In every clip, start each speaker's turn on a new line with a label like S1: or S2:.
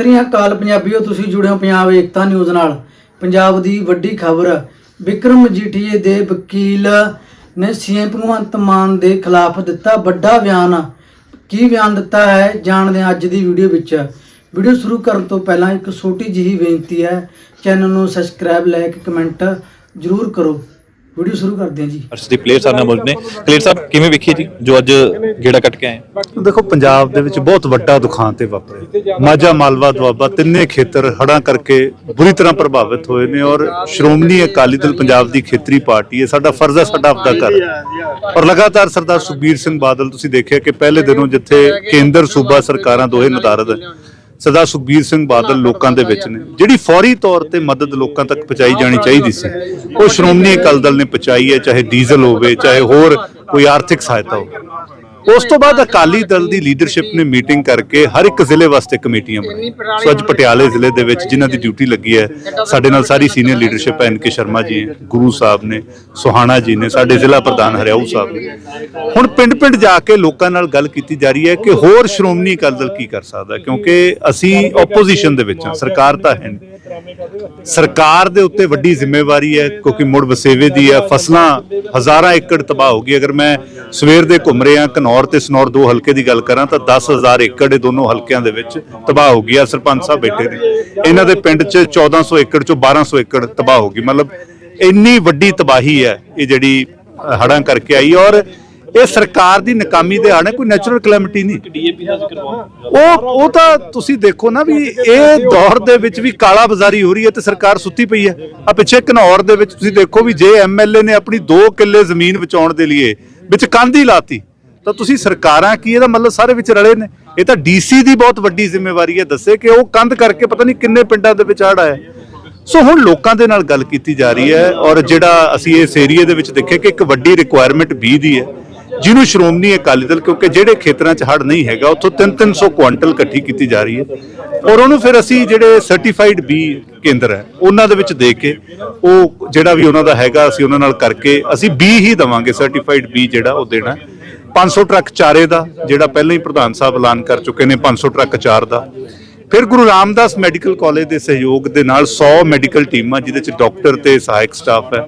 S1: ਸ੍ਰੀ ਅਕਾਲ ਪੰਜਾਬੀਓ, ਤੁਸੀਂ ਜੁੜੇ ਹੋ ਪੰਜਾਬ ਏਕਤਾ ਨਿਊਜ਼ ਨਾਲ। ਪੰਜਾਬ ਦੀ ਵੱਡੀ ਖਬਰ, ਵਿਕਰਮ ਮਜੀਠੀਏ ਦੇ ਵਕੀਲ ਨੇ ਸੀਐਮ ਭਗਵੰਤ ਮਾਨ ਦੇ ਖਿਲਾਫ ਦਿੱਤਾ ਵੱਡਾ ਬਿਆਨ। ਕੀ ਬਿਆਨ ਦਿੱਤਾ ਹੈ, ਜਾਣਦੇ ਹਾਂ ਅੱਜ ਦੀ ਵੀਡੀਓ ਵਿੱਚ। ਵੀਡੀਓ ਸ਼ੁਰੂ ਕਰਨ ਤੋਂ ਪਹਿਲਾਂ ਇੱਕ ਛੋਟੀ ਜਿਹੀ ਬੇਨਤੀ ਹੈ, ਚੈਨਲ ਨੂੰ ਸਬਸਕ੍ਰਾਈਬ, ਲਾਈਕ, ਕਮੈਂਟ ਜ਼ਰੂਰ ਕਰੋ। ਵੀਡੀਓ ਸ਼ੁਰੂ ਕਰਦੇ ਹਾਂ ਜੀ।
S2: ਅਰਸ਼ਦੀਪ ਪਲੇਅਰ ਸਾਡੇ ਨਾਲ ਮੌਜੂਦ ਨੇ। ਕਲੀਅਰ ਸਾਹਿਬ ਕਿਵੇਂ ਵੇਖੀ ਜੀ? ਜੋ ਅੱਜ ਗੇੜਾ ਕੱਟ ਕੇ ਆਏ
S3: ਦੇਖੋ ਪੰਜਾਬ ਦੇ ਵਿੱਚ ਬਹੁਤ ਵੱਡਾ ਦੁਖਾਂਤ ਹੈ ਵਾਪਰਿਆ। ਮਾਝਾ ਮਾਲਵਾ ਦੁਆਬਾ ਤਿੰਨੇ ਖੇਤਰ ਹੜ੍ਹਾਂ ਕਰਕੇ ਬੁਰੀ ਤਰ੍ਹਾਂ ਪ੍ਰਭਾਵਿਤ ਹੋਏ ਨੇ ਔਰ ਸ਼੍ਰੋਮਣੀ ਅਕਾਲੀ ਦਲ ਪੰਜਾਬ ਦੀ ਖੇਤਰੀ ਪਾਰਟੀ ਹੈ। ਸਾਡਾ ਫਰਜ਼ ਹੈ ਸਾਡਾ ਆਪਦਾ ਕਰ ਔਰ ਲਗਾਤਾਰ ਸਰਦਾਰ ਸੁਖਬੀਰ ਸਿੰਘ ਬਾਦਲ ਤੁਸੀਂ ਦੇਖਿਆ ਕਿ ਪਹਿਲੇ ਦਿਨੋਂ ਜਿੱਥੇ ਕੇਂਦਰ ਸੂਬਾ ਸਰਕਾਰਾਂ ਦੋਹੇ ਨਦਾਰਦ ਸਰਦਾਰ ਸੁਖਬੀਰ ਸਿੰਘ ਬਾਦਲ ਲੋਕਾਂ ਦੇ ਵਿੱਚ ਨੇ। ਜਿਹੜੀ ਫੌਰੀ ਤੌਰ ਤੇ ਮਦਦ ਲੋਕਾਂ ਤੱਕ ਪਹੁੰਚਾਈ ਜਾਣੀ ਚਾਹੀਦੀ ਸੀ। ਉਹ ਸ਼੍ਰੋਮਣੀ ਅਕਾਲੀ ਦਲ ਨੇ ਪਹੁੰਚਾਈ ਹੈ ਚਾਹੇ ਡੀਜ਼ਲ ਹੋਵੇ ਚਾਹੇ ਹੋਰ ਕੋਈ ਆਰਥਿਕ ਸਹਾਇਤਾ ਹੋਵੇ। ਉਸ ਤੋਂ ਬਾਅਦ ਅਕਾਲੀ ਦਲ ਦੀ ਲੀਡਰਸ਼ਿਪ ਨੇ ਮੀਟਿੰਗ ਕਰਕੇ ਹਰ ਇੱਕ ਜ਼ਿਲ੍ਹੇ ਵਾਸਤੇ ਕਮੇਟੀਆਂ ਬਣਾਈਆਂ। ਸੋ ਅੱਜ ਪਟਿਆਲੇ ਜ਼ਿਲ੍ਹੇ ਦੇ ਵਿੱਚ ਜਿਨ੍ਹਾਂ ਦੀ ਡਿਊਟੀ ਲੱਗੀ ਹੈ ਸਾਡੇ ਨਾਲ ਸਾਰੀ ਸੀਨੀਅਰ ਲੀਡਰਸ਼ਿਪ ਹੈ ਐਨਕੇ ਸ਼ਰਮਾ ਜੀ ਗੁਰੂ ਸਾਹਿਬ ਨੇ ਸੁਹਾਣਾ ਜੀ ਨੇ ਸਾਡੇ ਜ਼ਿਲ੍ਹਾ ਪ੍ਰਧਾਨ ਹਰਿਆਊ ਸਾਹਿਬ ਨੇ। ਹੁਣ ਪਿੰਡ-ਪਿੰਡ ਜਾ ਕੇ ਲੋਕਾਂ ਨਾਲ ਗੱਲ ਕੀਤੀ ਜਾ ਰਹੀ ਹੈ ਕਿ ਹੋਰ ਸ਼੍ਰੋਮਣੀ ਅਕਾਲੀ ਦਲ ਕੀ ਕਰ ਸਕਦਾ ਕਿਉਂਕਿ ਅਸੀਂ ਆਪੋਜੀਸ਼ਨ ਦੇ ਵਿੱਚ ਹਾਂ ਸਰਕਾਰ ਤਾਂ ਹੈ ਨਹੀਂ। ਸਰਕਾਰ ਦੇ ਉੱਤੇ ਵੱਡੀ ਜ਼ਿੰਮੇਵਾਰੀ ਹੈ ਕਿਉਂਕਿ ਮੁੜ ਵਸੇਵੇ ਦੀ ਹੈ ਫਸਲਾਂ ਹਜ਼ਾਰਾਂ ਏਕੜ ਤਬਾਹ ਹੋ ਗਈ। ਅਗਰ ਮੈਂ ਸਵੇਰ ਦੇ ਘੁੰਮ ਰਿਹਾ ਘਨੌਰ ਤੇ ਸਨੌਰ ਦੋ ਹਲਕੇ ਦੀ ਗੱਲ ਕਰਾਂ ਤਾਂ 10000 ਏਕੜ ਇਹ ਦੋਨੋਂ ਹਲਕਿਆਂ ਦੇ ਵਿੱਚ ਤਬਾਹ ਹੋ ਗਿਆ ਸਰਪੰਚ ਸਾਹਿਬ ਬੈਠੇ ਨੇ। ਇਹਨਾਂ ਦੇ ਪਿੰਡ 'ਚ 1400 ਏਕੜ 'ਚੋਂ 1200 ਏਕੜ ਤਬਾਹ ਹੋ ਗਈ। ਮਤਲਬ ਇੰਨੀ ਵੱਡੀ ਤਬਾਹੀ ਹੈ ਇਹ ਜਿਹੜੀ ਹੜਾਂ ਕਰਕੇ ਆਈ ਔਰ ਇਹ ਸਰਕਾਰ ਦੀ ਨਾਕਾਮੀ ਦੇ ਹੜ ਕੋਈ ਨੈਚੁਰਲ ਕਲੈਮਿਟੀ ਨਹੀਂ। ਉਹ ਉਹ ਤਾਂ ਤੁਸੀਂ ਦੇਖੋ ਨਾ ਵੀ ਇਹ ਦੌਰ ਦੇ ਵਿੱਚ ਵੀ ਕਾਲਾ ਬਾਜ਼ਾਰੀ ਹੋ ਰਹੀ ਹੈ ਤੇ ਸਰਕਾਰ ਸੁੱਤੀ ਪਈ ਹੈ। ਆ ਪਿੱਛੇ ਘਨੌਰ ਦੇ ਵਿੱਚ ਤੁਸੀਂ ਦੇਖੋ ਵੀ ਜੇ ਐਮਐਲਏ ਨੇ ਆਪਣੀ 2 ਕਿੱਲੇ ਜ਼ਮੀਨ ਬਚਾਉਣ ਦੇ ਲਈ ਵਿੱਚ ਕੰਧ ਹੀ ਲਾਤੀ। ਤਾਂ ਤੁਸੀਂ ਸਰਕਾਰਾਂ ਕੀ ਇਹਦਾ ਮਤਲਬ ਸਾਰੇ ਵਿੱਚ ਰਲੇ ਨੇ? ਇਹ ਤਾਂ ਡੀਸੀ ਦੀ ਬਹੁਤ ਵੱਡੀ ਜ਼ਿੰਮੇਵਾਰੀ ਹੈ, ਦੱਸੇ ਕਿ ਉਹ ਕੰਧ ਕਰਕੇ ਪਤਾ ਨਹੀਂ ਕਿੰਨੇ ਪਿੰਡਾਂ ਦੇ ਵਿੱਚ ਹੜ੍ਹ ਆਇਆ ਸੋ ਹੁਣ ਲੋਕਾਂ ਦੇ ਨਾਲ ਗੱਲ ਕੀਤੀ ਜਾ ਰਹੀ ਹੈ ਔਰ ਜਿਹੜਾ ਅਸੀਂ ਇਸ ਏਰੀਏ ਦੇ ਵਿੱਚ ਦੇਖਿਆ ਕਿ ਇੱਕ ਵੱਡੀ ਰਿਕੁਆਇਰਮੈਂਟ ਬੀ ਦੀ ਹੈ, ਜਿਹਨੂੰ ਸ਼੍ਰੋਮਣੀ ਅਕਾਲੀ ਦਲ ਕਿਉਂਕਿ ਜਿਹੜੇ ਖੇਤਰਾਂ 'ਚ ਹੜ ਨਹੀਂ ਹੈਗਾ, ਉੱਥੋਂ 3-300 ਕੁਆਂਟਲ ਇਕੱਠੀ ਕੀਤੀ ਜਾ ਰਹੀ ਹੈ। ਔਰ ਉਹਨੂੰ ਫਿਰ ਅਸੀਂ ਜਿਹੜੇ ਸਰਟੀਫਾਈਡ ਬੀ ਕੇਂਦਰ ਹੈ, ਉਹਨਾਂ ਦੇ ਵਿੱਚ ਦੇ ਕੇ ਉਹ ਜਿਹੜਾ ਵੀ ਉਹਨਾਂ ਦਾ ਹੈਗਾ, ਅਸੀਂ ਉਹਨਾਂ ਨਾਲ ਕਰਕੇ ਅਸੀਂ ਬੀ ਹੀ ਦਵਾਂਗੇ ਸਰਟੀਫਾਈਡ ਬੀ ਜਿਹੜਾ ਉਹ ਦੇਣਾ। 500 ਟਰੱਕ ਚਾਰੇ ਦਾ, ਜਿਹੜਾ ਪਹਿਲਾਂ ਹੀ ਪ੍ਰਧਾਨ ਸਾਹਿਬ ਐਲਾਨ ਕਰ ਚੁੱਕੇ ਨੇ 500 ਟਰੱਕ ਚਾਰ ਦਾ। ਫਿਰ ਗੁਰੂ ਰਾਮਦਾਸ ਮੈਡੀਕਲ ਕਾਲਜ ਦੇ ਸਹਿਯੋਗ ਦੇ ਨਾਲ 100 ਮੈਡੀਕਲ ਟੀਮਾਂ, ਜਿਹਦੇ ਚ ਡਾਕਟਰ ਤੇ ਸਹਾਇਕ ਸਟਾਫ ਹੈ।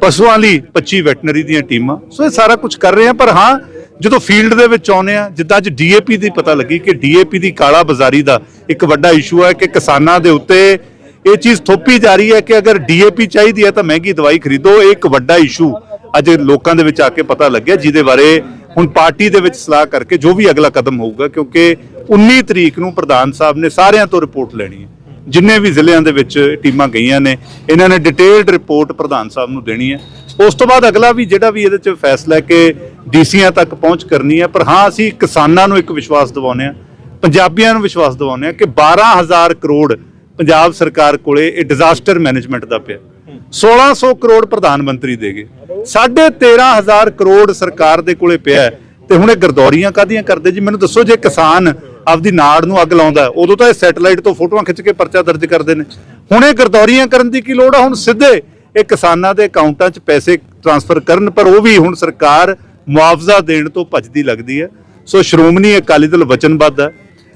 S3: ਪਸ਼ੂਆਂ ਲਈ 25 ਵੈਟਨਰੀ ਦੀਆਂ ਟੀਮਾਂ। ਸੋ ਇਹ ਸਾਰਾ ਕੁਝ ਕਰ ਰਹੇ ਆ ਪਰ ਹਾਂ, ਜਦੋਂ ਫੀਲਡ ਦੇ ਵਿੱਚ ਆਉਨੇ ਆ ਜਿੱਦਾਂ ਅੱਜ ਡੀਏਪੀ ਦੀ ਪਤਾ ਲੱਗੀ ਕਿ ਡੀਏਪੀ ਦੀ ਕਾਲਾ ਬਾਜ਼ਾਰੀ ਦਾ ਇੱਕ ਵੱਡਾ ਇਸ਼ੂ ਹੈ ਕਿ ਕਿਸਾਨਾਂ ਦੇ ਉੱਤੇ ਇਹ ਚੀਜ਼ ਥੋਪੀ ਜਾ ਰਹੀ ਹੈ ਕਿ ਅਗਰ ਡੀਏਪੀ ਚਾਹੀਦੀ ਹੈ ਤਾਂ ਮਹਿੰਗੀ ਦਵਾਈ ਖਰੀਦੋ। ਇਹ ਇੱਕ ਵੱਡਾ ਇਸ਼ੂ ਅੱਜ ਲੋਕਾਂ ਦੇ ਵਿੱਚ ਆ ਕੇ ਪਤਾ ਲੱਗਿਆ, ਜਿਹਦੇ ਬਾਰੇ ਹੁਣ ਪਾਰਟੀ ਦੇ ਵਿੱਚ ਸਲਾਹ ਕਰਕੇ ਜੋ ਵੀ ਅਗਲਾ ਕਦਮ ਹੋਊਗਾ, ਕਿਉਂਕਿ 19 ਤਰੀਕ ਨੂੰ ਪ੍ਰਧਾਨ ਸਾਹਿਬ ਨੇ ਸਾਰਿਆਂ ਤੋਂ ਰਿਪੋਰਟ ਲੈਣੀ ਹੈ। ਜਿੰਨੇ ਵੀ ਜ਼ਿਲ੍ਹਿਆਂ ਦੇ ਵਿੱਚ ਟੀਮਾਂ ਗਈਆਂ ਨੇ, ਇਹਨਾਂ ਨੇ ਡਿਟੇਲਡ ਰਿਪੋਰਟ ਪ੍ਰਧਾਨ ਸਾਹਿਬ ਨੂੰ ਦੇਣੀ ਹੈ। ਉਸ ਤੋਂ ਬਾਅਦ ਅਗਲਾ ਵੀ ਜਿਹੜਾ ਵੀ ਇਹਦੇ 'ਚ ਫੈਸਲਾ ਹੈ ਕਿ ਡੀਸੀਆਂ ਤੱਕ ਪਹੁੰਚ ਕਰਨੀ ਹੈ, ਪਰ ਹਾਂ, ਅਸੀਂ ਕਿਸਾਨਾਂ ਨੂੰ ਇੱਕ ਵਿਸ਼ਵਾਸ ਦਿਵਾਉਂਦੇ ਹਾਂ, ਪੰਜਾਬੀਆਂ ਨੂੰ ਵਿਸ਼ਵਾਸ ਦਿਵਾਉਂਦੇ ਹਾਂ ਕਿ 12000 ਕਰੋੜ ਪੰਜਾਬ ਸਰਕਾਰ ਕੋਲੇ ਇਹ ਡਿਜ਼ਾਸਟਰ ਮੈਨੇਜਮੈਂਟ ਦਾ ਪਿਆ। 1600 ਕਰੋੜ ਪ੍ਰਧਾਨ ਮੰਤਰੀ ਦੇਗੇ 13500 ਕਰੋੜ ਸਰਕਾਰ ਦੇ ਕੋਲੇ ਪਿਆ ਹੈ। ਤੇ ਹੁਣ ਇਹ ਗਰਦੌਰੀਆਂ ਕਾਦੀਆਂ ਕਰਦੇ ਜੀ? ਮੈਨੂੰ ਦੱਸੋ, ਜੇ ਕਿਸਾਨ ਆਪਦੀ ਨਾੜ ਨੂੰ ਅੱਗ ਲਾਉਂਦਾ ਉਦੋਂ ਤਾਂ ਇਹ ਸੈਟੇਲਾਈਟ ਤੋਂ ਫੋਟੋਆਂ ਖਿੱਚ ਕੇ ਪਰਚਾ ਦਰਜ ਕਰਦੇ ਨੇ। ਹੁਣ ਇਹ ਗਰਦੌਰੀਆਂ ਕਰਨ ਦੀ ਕੀ ਲੋੜ ਆ? ਹੁਣ ਸਿੱਧੇ ਇਹ ਕਿਸਾਨਾਂ ਦੇ ਅਕਾਊਂਟਾਂ 'ਚ ਪੈਸੇ ਟ੍ਰਾਂਸਫਰ ਕਰਨ, ਪਰ ਉਹ ਵੀ ਹੁਣ ਸਰਕਾਰ ਮੁਆਵਜ਼ਾ ਦੇਣ ਤੋਂ ਭੱਜਦੀ ਲੱਗਦੀ ਹੈ। ਸੋ ਸ਼੍ਰੋਮਣੀ ਅਕਾਲੀ ਦਲ ਵਚਨਬੱਧ ਹੈ।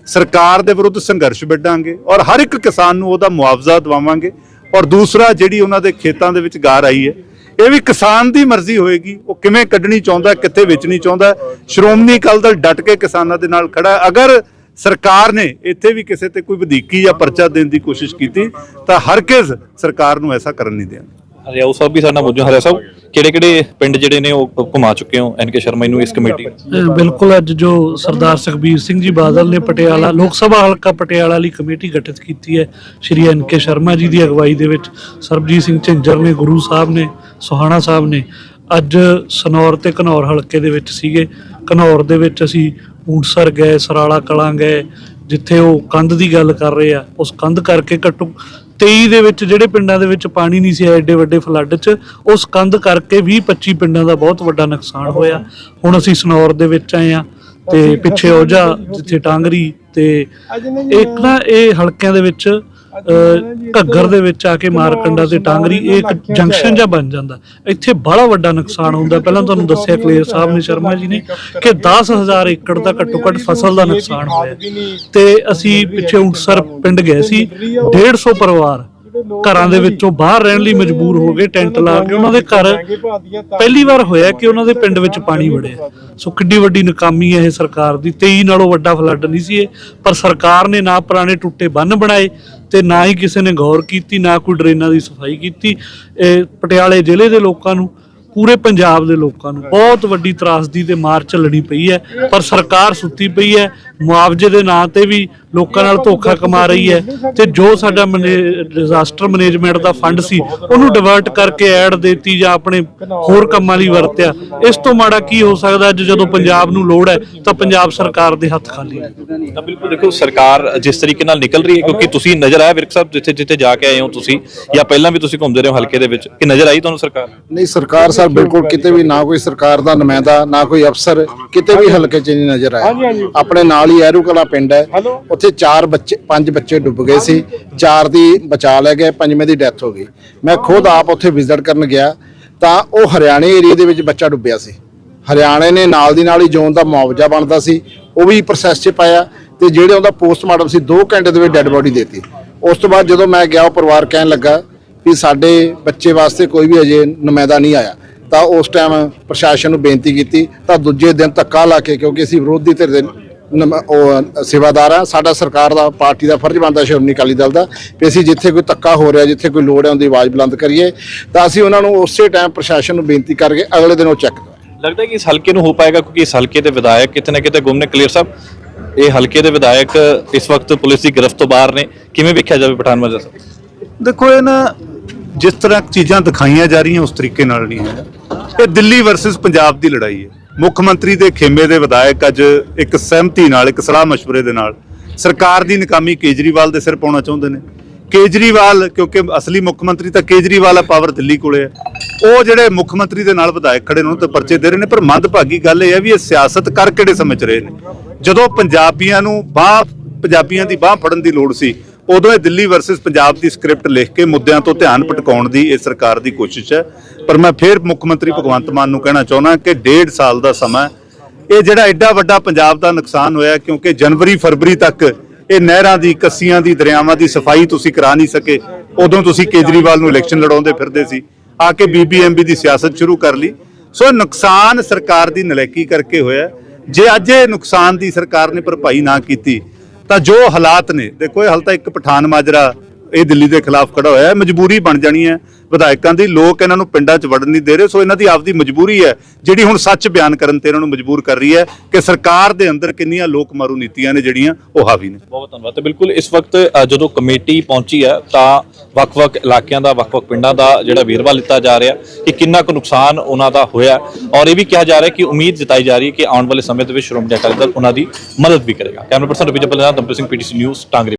S3: ਸਰਕਾਰ ਦੇ ਵਿਰੁੱਧ ਸੰਘਰਸ਼ ਵਿੱਢਾਂਗੇ ਔਰ ਹਰ ਇੱਕ ਕਿਸਾਨ ਨੂੰ ਉਹਦਾ ਮੁਆਵਜ਼ਾ ਦਿਵਾਵਾਂਗੇ। ਔਰ ਦੂਸਰਾ ਜਿਹੜੀ ਉਹਨਾਂ ਦੇ ਖੇਤਾਂ ਦੇ ਵਿੱਚ ਗਾਰ ਆਈ ਹੈ, ਇਹ ਵੀ ਕਿਸਾਨ ਦੀ ਮਰਜ਼ੀ ਹੋਏਗੀ, ਉਹ ਕਿਵੇਂ ਕੱਢਣੀ ਚਾਹੁੰਦਾ, ਕਿੱਥੇ ਵੇਚਣੀ ਚਾਹੁੰਦਾ, ਸ਼੍ਰੋਮਣੀ ਅਕਾਲੀ ਦਲ ਡਟ ਕੇ ਕਿਸਾਨਾਂ ਦੇ ਨਾਲ ਖੜਾ, ਅਗਰ ਸਰਕਾਰ ਨੇ ਇੱਥੇ ਵੀ ਕਿਸੇ ਤੇ ਕੋਈ ਵਧੀਕੀ ਜਾਂ ਪਰਚਾ ਦੇਣ ਦੀ ਕੋਸ਼ਿਸ਼ ਕੀਤੀ, ਤਾਂ ਹਰ ਹਰਗਿਜ਼ ਸਰਕਾਰ ਨੂੰ ਐਸਾ ਕਰਨ ਨਹੀਂ ਦੇਣਾ।
S2: ਹਰਿਆਊ ਸਾਹਿਬ ਵੀ ਸਾਡੇ ਨਾਲ ਹਰਿਆ ਸਾਹਿਬ ਕਿਹੜੇ ਕਿਹੜੇ ਪਿੰਡ ਜਿਹੜੇ ਨੇ ਉਹ ਘੁਮਾ ਚੁੱਕੇ ਹੋ? ਐਨਕੇ ਸ਼ਰਮਾ ਨੂੰ ਇਸ ਕਮੇਟੀ।
S4: ਅਹ ਬਿਲਕੁਲ ਅੱਜ ਜੋ ਸਰਦਾਰ ਸੁਖਬੀਰ ਸਿੰਘ ਜੀ ਬਾਦਲ ਨੇ ਪਟਿਆਲਾ, ਲੋਕ ਸਭਾ ਹਲਕਾ ਪਟਿਆਲਾ ਲਈ ਕਮੇਟੀ ਗਠਿਤ ਕੀਤੀ ਹੈ, ਸ਼੍ਰੀ ਐਨ ਕੇ ਸ਼ਰਮਾ ਜੀ ਦੀ ਅਗਵਾਈ ਦੇ ਵਿੱਚ ਸਰਬਜੀਤ ਸਿੰਘ ਝਿੰਜਰ ਨੇ, ਗੁਰੂ ਸਾਹਿਬ ਨੇ, ਸੁਹਾਣਾ ਸਾਹਿਬ ਨੇ ਅੱਜ ਸਨੌਰ ਤੇ ਘਨੌਰ ਹਲਕੇ ਦੇ ਵਿੱਚ ਸੀਗੇ। ਘਨੌਰ ਦੇ ਵਿੱਚ ਅਸੀਂ ਊਂਟਸਰ ਗਏ, ਸਰਾਲਾ ਕਲਾਂ ਗਏ, ਜਿੱਥੇ ਉਹ ਕੰਧ ਦੀ ਗੱਲ ਕਰ ਰਹੇ ਆ, ਉਸ ਕੰਧ ਕਰਕੇ ਘੱਟੋ 23 ਦੇ ਵਿੱਚ ਜਿਹੜੇ ਪਿੰਡਾਂ ਦੇ ਵਿੱਚ ਪਾਣੀ ਨਹੀਂ ਸੀ ਆਇਆ ਏਡੇ ਵੱਡੇ ਫਲੱਡ 'ਚ ਉਸ ਕੰਧ ਕਰਕੇ 20 25 ਪਿੰਡਾਂ ਦਾ ਬਹੁਤ ਵੱਡਾ ਨੁਕਸਾਨ ਹੋਇਆ। ਹੁਣ ਅਸੀਂ ਸਨੌਰ ਦੇ ਵਿੱਚ ਆਏ ਆ ਤੇ ਪਿੱਛੇ ਔਜਾ ਜਿੱਥੇ ਟਾਂਗਰੀ ਤੇ ਇੱਕ ਨਾ ਇਹ ਹਲਕਿਆਂ ਦੇ ਵਿੱਚ ਘੱਗਰ ਦੇ ਵਿੱਚ ਆ ਕੇ ਮਾਰਕੰਡਾ ਤੇ ਟਾਂਗਰੀ ਇਹ ਇੱਕ ਜੰਕਸ਼ਨ ਜਿਹਾ ਬਣ ਜਾਂਦਾ। ਇੱਥੇ ਬੜਾ ਵੱਡਾ ਨੁਕਸਾਨ ਹੁੰਦਾ। ਪਹਿਲਾਂ ਤੁਹਾਨੂੰ ਦੱਸਿਆ ਕਲੀਅਰ ਸਾਹਿਬ ਨੇ ਸ਼ਰਮਾ ਜੀ ਨੇ ਕਿ 10000 ਏਕੜ ਦਾ ਘੱਟੋ ਘੱਟ ਫਸਲ ਦਾ ਨੁਕਸਾਨ ਹੋਇਆ। ਤੇ ਅਸੀਂ ਪਿੱਛੇ ਉਂਟਸਰ ਪਿੰਡ ਗਏ ਸੀ। 150 ਪਰਿਵਾਰ ਘਰਾਂ ਦੇ ਵਿੱਚੋਂ ਬਾਹਰ ਰਹਿਣ ਲਈ ਮਜਬੂਰ ਹੋ ਗਏ ਟੈਂਟ ਲਾ ਕੇ ਉਹਨਾਂ ਦੇ ਘਰ ਪਹਿਲੀ ਵਾਰ ਹੋਇਆ ਕਿ ਉਹਨਾਂ ਦੇ ਪਿੰਡ ਵਿੱਚ ਪਾਣੀ ਵੜਿਆ। ਸੋ ਕਿੱਡੀ ਵੱਡੀ ਨਾਕਾਮੀ ਹੈ ਇਹ ਸਰਕਾਰ ਦੀ। 23 ਨਾਲੋਂ ਵੱਡਾ ਫਲੱਡ ਨਹੀਂ ਸੀ ਇਹ ਪਰ ਸਰਕਾਰ ਨੇ ਨਾ ਪੁਰਾਣੇ ਟੁੱਟੇ ਬੰਨ ਬਣਾਏ ਤੇ ਨਾ ਹੀ ਕਿਸੇ ਨੇ ਗੌਰ ਕੀਤੀ ਨਾ ਕੋਈ ਡਰੇਨਾਂ ਦੀ ਸਫ਼ਾਈ ਕੀਤੀ। ਇਹ ਪਟਿਆਲੇ ਜ਼ਿਲ੍ਹੇ ਦੇ ਲੋਕਾਂ ਨੂੰ ਪੂਰੇ ਪੰਜਾਬ ਦੇ ਲੋਕਾਂ ਨੂੰ ਬਹੁਤ ਵੱਡੀ ਤਰਾਸਦੀ ਤੇ ਮਾਰ ਝੱਲਣੀ ਪਈ ਹੈ ਪਰ ਸਰਕਾਰ ਸੁੱਤੀ ਪਈ ਹੈ। ਮੁਆਵਜ਼ੇ ਦੇ ਨਾਂ ਤੇ ਵੀ ਲੋਕਾਂ ਨਾਲ ਧੋਖਾ ਕਮਾ ਰਹੀ ਹੈ ਤੇ ਜੋ ਸਾਡਾ ਡਿਜ਼ਾਸਟਰ ਮੈਨੇਜਮੈਂਟ ਦਾ ਫੰਡ ਸੀ ਉਹਨੂੰ ਡਿਵਰਟ ਕਰਕੇ ਐਡ ਦੇਤੀ ਜਾਂ ਆਪਣੇ ਹੋਰ ਕੰਮਾਂ ਲਈ ਵਰਤਿਆ। ਇਸ ਤੋਂ ਮਾੜਾ ਕੀ ਹੋ ਸਕਦਾ ਅੱਜ ਜਦੋਂ ਪੰਜਾਬ ਨੂੰ ਲੋੜ ਹੈ ਤਾਂ ਪੰਜਾਬ ਸਰਕਾਰ ਦੇ ਹੱਥ ਖਾਲੀ ਨੇ
S2: ਤਾਂ ਬਿਲਕੁਲ ਦੇਖੋ ਸਰਕਾਰ ਜਿਸ ਤਰੀਕੇ ਨਾਲ ਨਿਕਲ ਰਹੀ ਹੈ ਕਿਉਂਕਿ ਤੁਸੀਂ ਨਜ਼ਰ ਆਇਆ ਵਿਰਕ ਸਾਹਿਬ ਜਿੱਥੇ ਜਿੱਥੇ ਜਾ ਕੇ ਆਏ ਹੋ ਤੁਸੀਂ ਜਾਂ ਪਹਿਲਾਂ ਵੀ ਤੁਸੀਂ ਘੁੰਮਦੇ ਰਹੇ ਹੋ ਹਲਕੇ ਦੇ ਵਿੱਚ ਕਿ ਨਜ਼ਰ ਆਈ ਤੁਹਾਨੂੰ ਸਰਕਾਰ?
S5: ਨਹੀਂ ਸਰਕਾਰ ਸਰ ਬਿਲਕੁਲ ਕਿਤੇ ਵੀ ਨਾ ਕੋਈ ਸਰਕਾਰ ਦਾ ਨੁਮਾਇੰਦਾ ਨਾ ਕੋਈ ਅਫਸਰ ਕਿਤੇ ਵੀ ਹਲਕੇ 'ਚ ਨਹੀਂ ਨਜ਼ਰ ਆਇਆ। ਆਪਣੇ ਨਾਲ ਹੀ ਐਰੂ ਕਲਾ ਪਿੰਡ ਹੈ। ਉੱਥੇ ਚਾਰ ਬੱਚੇ ਪੰਜ ਬੱਚੇ ਡੁੱਬ ਗਏ ਸੀ। ਚਾਰ ਦੀ ਬਚਾ ਲੈ ਗਏ ਪੰਜਵੇਂ ਦੀ ਡੈਥ ਹੋ ਗਈ। ਮੈਂ ਖੁਦ ਆਪ ਉੱਥੇ ਵਿਜ਼ਿਟ ਕਰਨ ਗਿਆ। ਤਾਂ ਉਹ ਹਰਿਆਣੇ ਏਰੀਆ ਦੇ ਵਿੱਚ ਬੱਚਾ ਡੁੱਬਿਆ ਸੀ। ਹਰਿਆਣੇ ਨੇ ਨਾਲ ਦੀ ਨਾਲ ਹੀ ਜ਼ੋਨ ਦਾ ਮੁਆਵਜ਼ਾ ਬਣਦਾ ਸੀ। ਉਹ ਵੀ ਪ੍ਰੋਸੈਸ 'ਚ ਪਾਇਆ ਤੇ ਜਿਹੜੇ ਉਹਦਾ ਪੋਸਟਮਾਰਟਮ ਸੀ 2 ਘੰਟੇ ਦੇ ਵਿੱਚ ਡੈੱਡ ਬੋਡੀ ਦੇਤੀ। ਉਸ ਤੋਂ ਬਾਅਦ ਜਦੋਂ ਮੈਂ ਗਿਆ ਉਹ ਪਰਿਵਾਰ ਕਹਿਣ ਲੱਗਾ ਵੀ ਸਾਡੇ ਬੱਚੇ ਵਾਸਤੇ ਕੋਈ ਵੀ ਅਜੇ ਨੁਮਾਇੰਦਾ ਨਹੀਂ ਆਇਆ। ਤਾਂ ਉਸ ਟਾਈਮ ਪ੍ਰਸ਼ਾਸਨ ਨੂੰ ਬੇਨਤੀ ਕੀਤੀ ਤਾਂ ਦੂਜੇ ਦਿਨ ਧੱਕਾ ਲਾ ਕੇ ਕਿਉਂਕਿ ਅਸੀਂ ਵਿਰੋਧੀ ਧਿਰ ਦੇ ਸੇਵਾਦਾਰ ਆ ਸਾਡਾ ਸਰਕਾਰ ਦਾ ਪਾਰਟੀ ਦਾ ਫਰਜ਼ ਬਣਦਾ ਸ਼੍ਰੋਮਣੀ ਅਕਾਲੀ ਦਲ ਦਾ ਵੀ ਅਸੀਂ ਜਿੱਥੇ ਕੋਈ ਧੱਕਾ ਹੋ ਰਿਹਾ ਜਿੱਥੇ ਕੋਈ ਲੋੜ ਹੈ ਉਹਦੀ ਆਵਾਜ਼ ਬੁਲੰਦ ਕਰੀਏ। ਤਾਂ ਅਸੀਂ ਉਹਨਾਂ ਨੂੰ ਉਸੇ ਟਾਈਮ ਪ੍ਰਸ਼ਾਸਨ ਨੂੰ ਬੇਨਤੀ ਕਰਕੇ ਅਗਲੇ ਦਿਨ ਉਹ ਚੈੱਕ ਕਰਵਾਏ
S2: ਲੱਗਦਾ ਹੈ ਕਿ ਇਸ ਹਲਕੇ ਨੂੰ ਹੋ ਪਾਏਗਾ ਕਿਉਂਕਿ ਇਸ ਹਲਕੇ ਦੇ ਵਿਧਾਇਕ ਕਿਤੇ ਨਾ ਕਿਤੇ ਗੁੰਮ ਨੇ। ਕਲੀਅਰ ਸਾਹਿਬ ਇਹ ਹਲਕੇ ਦੇ ਵਿਧਾਇਕ ਇਸ ਵਕਤ ਪੁਲਿਸ ਦੀ ਗ੍ਰਿਫਤ ਤੋਂ ਬਾਹਰ ਨੇ। ਕਿਵੇਂ ਵੇਖਿਆ ਜਾਵੇ ਪਠਾਨ ਮਾਜਰਾ ਸਾਹਿਬ?
S3: ਦੇਖੋ ਇਹ ਨਾ ਜਿਸ ਤਰ੍ਹਾਂ ਚੀਜ਼ਾਂ ਦਿਖਾਈਆਂ ਜਾ ਰਹੀਆਂ ਉਸ ਤਰੀਕੇ ਨਾਲ ਨਹੀਂ ਹੈ। ਇਹ ਦਿੱਲੀ ਵਰਸਸ ਪੰਜਾਬ ਦੀ ਲੜਾਈ ਹੈ। ਮੁੱਖ ਮੰਤਰੀ ਦੇ ਖੇਮੇ ਦੇ ਵਿਧਾਇਕ ਅੱਜ ਇੱਕ ਸਹਿਮਤੀ ਨਾਲ, ਇੱਕ ਸਲਾਹ مشਵਰੇ ਦੇ ਨਾਲ ਸਰਕਾਰ ਦੀ ਨਕਾਮੀ ਕੇਜਰੀਵਾਲ ਦੇ ਸਿਰ ਪਾਉਣਾ ਚਾਹੁੰਦੇ ਨੇ। ਕੇਜਰੀਵਾਲ, ਕਿਉਂਕਿ ਅਸਲੀ ਮੁੱਖ ਮੰਤਰੀ ਤਾਂ ਕੇਜਰੀਵਾਲ ਆ, ਪਾਵਰ ਦਿੱਲੀ ਕੋਲੇ ਹੈ ਉਹ ਜਿਹੜੇ ਮੁੱਖ ਮੰਤਰੀ ਦੇ ਨਾਲ ਵਿਧਾਇਕ ਖੜੇ ਨੇ, ਉਹਨਾਂ ਤੇ ਪਰਚੇ ਦੇ ਰਹੇ ਨੇ, ਪਰ ਮੰਦਭਾਗੀ ਗੱਲ ਇਹ ਹੈ ਵੀ ਇਹ ਸਿਆਸਤ ਕਰ ਕਿਹੜੇ ਸਮਝ ਰਹੇ ਨੇ? ਜਦੋਂ ਪੰਜਾਬੀਆਂ ਨੂੰ ਬਾਹ, ਪੰਜਾਬੀਆਂ ਦੀ ਬਾਹ ਫੜਨ ਦੀ ਲੋੜ ਸੀ ਉਦੋਂ ਇਹ ਦਿੱਲੀ ਵਰਸਸ ਪੰਜਾਬ ਦੀ ਸਕ੍ਰਿਪਟ ਲਿਖ ਕੇ ਮੁੱਦਿਆਂ ਤੋਂ ਧਿਆਨ ਭਟਕਾਉਣ ਦੀ ਇਹ ਸਰਕਾਰ ਦੀ ਕੋਸ਼ਿਸ਼ ਹੈ। ਪਰ ਮੈਂ ਫਿਰ ਮੁੱਖ ਮੰਤਰੀ ਭਗਵੰਤ ਮਾਨ ਨੂੰ ਕਹਿਣਾ ਚਾਹੁੰਦਾ ਕਿ ਡੇਢ ਸਾਲ ਦਾ ਸਮਾਂ ਇਹ ਜਿਹੜਾ ਐਡਾ ਵੱਡਾ ਪੰਜਾਬ ਦਾ ਨੁਕਸਾਨ ਹੋਇਆ ਕਿਉਂਕਿ ਜਨਵਰੀ, ਫਰਵਰੀ ਤੱਕ ਇਹ ਨਹਿਰਾਂ ਦੀ, ਕੱਸੀਆਂ ਦੀ, ਦਰਿਆਵਾਂ ਦੀ ਸਫ਼ਾਈ ਤੁਸੀਂ ਕਰਾ ਨਹੀਂ ਸਕੇ। ਉਦੋਂ ਤੁਸੀਂ ਕੇਜਰੀਵਾਲ ਨੂੰ ਇਲੈਕਸ਼ਨ ਲੜਾਉਂਦੇ ਫਿਰਦੇ ਸੀ। ਆ ਕੇ ਬੀਬੀਐਮਬੀ ਦੀ ਸਿਆਸਤ ਸ਼ੁਰੂ ਕਰ ਲਈ। ਸੋ ਇਹ ਨੁਕਸਾਨ ਸਰਕਾਰ ਦੀ ਨਲਾਇਕੀ ਕਰਕੇ ਹੋਇਆ ਜੇ ਅੱਜ ਇਹ ਨੁਕਸਾਨ ਦੀ ਸਰਕਾਰ ਨੇ ਭਰਪਾਈ ਨਾ ਕੀਤੀ ਤਾਂ ਜੋ ਹਾਲਾਤ ਨੇ। ਦੇਖੋ ਇਹ ਹਾਲ ਤਾਂ ਇੱਕ ਪਠਾਨ ਮਾਜਰਾ ਇਹ ਦਿੱਲੀ ਦੇ ਖਿਲਾਫ ਖੜਾ ਹੋਇਆ ਹੈ, ਮਜਬੂਰੀ ਬਣ ਜਾਣੀ ਹੈ। ਵਿਧਾਇਕਾਂ ਦੀ ਲੋਕ ਇਹਨਾਂ ਨੂੰ ਪਿੰਡਾਂ 'ਚ ਵੜਨ ਨਹੀਂ ਦੇ ਰਹੇ, ਸੋ ਇਹਨਾਂ ਦੀ ਆਪਦੀ ਮਜਬੂਰੀ ਹੈ, ਜਿਹੜੀ ਹੁਣ ਸੱਚ ਬਿਆਨ ਕਰਨ ਤੇ ਇਹਨਾਂ ਨੂੰ ਮਜਬੂਰ ਕਰ ਰਹੀ ਹੈ ਕਿ ਸਰਕਾਰ ਦੇ ਅੰਦਰ ਕਿੰਨੀਆਂ ਲੋਕ ਮਾਰੂ ਨੀਤੀਆਂ ਨੇ ਜਿਹੜੀਆਂ ਉਹ ਹਾਵੀ ਨੇ।
S2: ਬਹੁਤ ਧੰਨਵਾਦ। ਤੇ ਬਿਲਕੁਲ ਇਸ ਵਕਤ ਜਦੋਂ ਕਮੇਟੀ ਪਹੁੰਚੀ ਹੈ, ਤਾਂ ਵੱਖ-ਵੱਖ ਇਲਾਕਿਆਂ ਦਾ, ਵੱਖ-ਵੱਖ ਪਿੰਡਾਂ ਦਾ ਜਿਹੜਾ ਵੇਰਵਾ ਲਿੱਤਾ ਜਾ ਰਿਹਾ ਕਿ ਕਿੰਨਾ ਕੁ ਨੁਕਸਾਨ ਉਹਨਾਂ ਦਾ ਹੋਇਆ ਔਰ ਇਹ ਵੀ ਕਿਹਾ ਜਾ ਰਿਹਾ ਕਿ ਉਮੀਦ ਜਤਾਈ ਜਾ ਰਹੀ ਹੈ ਕਿ ਆਉਣ ਵਾਲੇ ਸਮੇਂ ਦੇ ਵਿੱਚ ਸ਼੍ਰੋਮਣੀ ਅਕਾਲੀ ਦਲ ਉਹਨਾਂ ਦੀ ਮਦਦ ਵੀ ਕਰੇਗਾ। ਕੈਮਰਾ ਪਰਸਨ ਰਵੀ ਜੱਬਲ ਨਾਲ ਦਮਪ੍ਰੀਤ ਸਿੰਘ, ਪੀਟੀਸੀ ਨਿਊਜ਼, ਟਾਂਗਰੀ।